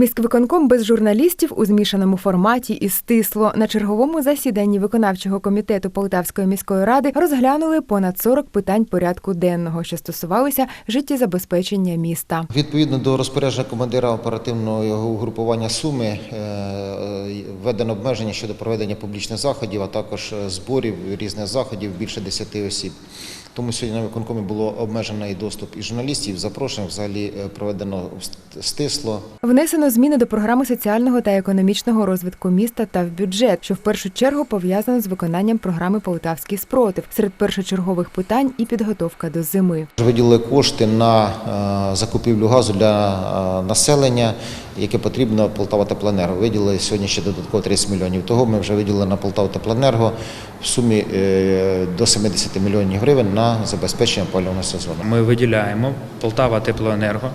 Міськвиконком без журналістів у змішаному форматі і стисло на черговому засіданні виконавчого комітету Полтавської міської ради розглянули понад 40 питань порядку денного, що стосувалися життєзабезпечення міста. Відповідно до розпорядження командира оперативного угрупування Суми е, е, введено обмеження щодо проведення публічних заходів, а також е, зборів різних заходів більше 10 осіб. Тому сьогодні на виконкомі було обмежено і доступ і журналістів, запрошень взагалі е, проведено ст- стисло. Внесено зміни до програми соціального та економічного розвитку міста та в бюджет, що в першу чергу пов'язано з виконанням програми Полтавський спротив серед першочергових питань і підготовка до зими. Виділили кошти на е, закупівлю газу для е, населення, яке потрібно Полтава Теплоенерго. Виділили сьогодні ще додатково 30 мільйонів. Того ми вже виділили на Полтаву Теплоенерго в сумі е, до 70 мільйонів гривень на забезпечення опалювального сезону. Ми виділяємо Полтава Теплоенерго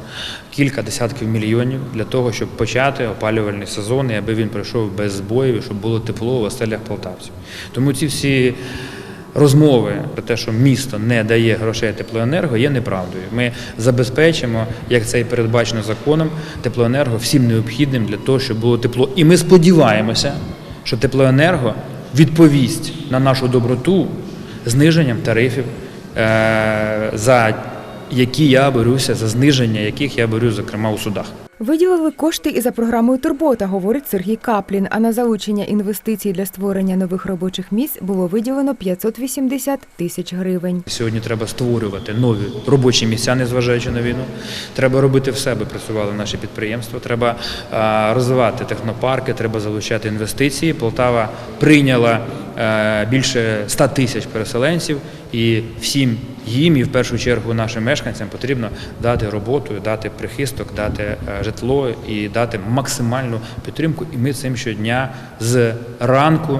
кілька десятків мільйонів для того, щоб почати опалювальний сезон, і аби він пройшов без збоїв, щоб було тепло у оселях полтавців. Тому ці всі розмови про те, що місто не дає грошей теплоенерго, є неправдою. Ми забезпечимо, як це і передбачено законом, теплоенерго всім необхідним для того, щоб було тепло. І ми сподіваємося, що теплоенерго відповість на нашу доброту зниженням тарифів, е, за які я борюся, за зниження яких я борюсь, зокрема у судах. Виділили кошти і за програмою Турбота, говорить Сергій Каплін. А на залучення інвестицій для створення нових робочих місць було виділено 580 тисяч гривень. Сьогодні треба створювати нові робочі місця, незважаючи на війну. Треба робити все, аби працювали наші підприємства. Треба розвивати технопарки, треба залучати інвестиції. Полтава прийняла більше 100 тисяч переселенців, і всім їм, і в першу чергу нашим мешканцям потрібно дати роботу, дати прихисток, дати е, житло і дати максимальну підтримку. І ми цим щодня з ранку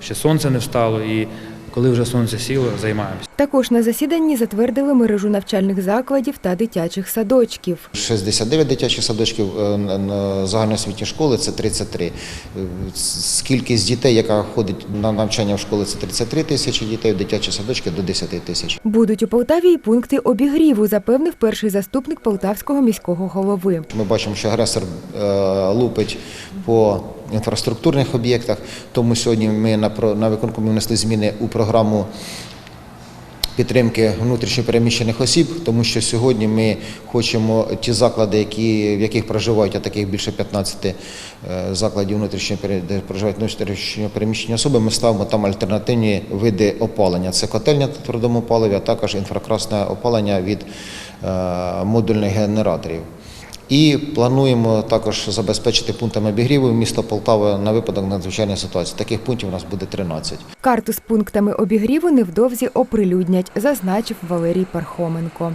ще сонце не встало, і коли вже сонце сіло, займаємося. Також на засіданні затвердили мережу навчальних закладів та дитячих садочків. 69 дитячих садочків е, на- на загальноосвітні школи це 33. Е, с- Кількість дітей, яка ходить на навчання в школи, це 33 тисячі дітей, в дитячі садочки до 10 тисяч. Будуть у Полтаві і пункти обігріву, запевнив перший заступник полтавського міського голови. Ми бачимо, що агресор е, лупить по інфраструктурних об'єктах. Тому сьогодні ми на, на виконкомі внесли зміни у програму підтримки внутрішньопереміщених осіб, тому що сьогодні ми хочемо ті заклади, які, в яких проживають, а таких більше 15 е, закладів внутрішньо де особи, ми ставимо там альтернативні види опалення. Це котельня твердому паливі, а також інфракрасне опалення від е, модульних генераторів. І плануємо також забезпечити пунктами обігріву місто Полтава на випадок надзвичайної ситуації. Таких пунктів у нас буде 13. Карту з пунктами обігріву невдовзі оприлюднять, зазначив Валерій Пархоменко.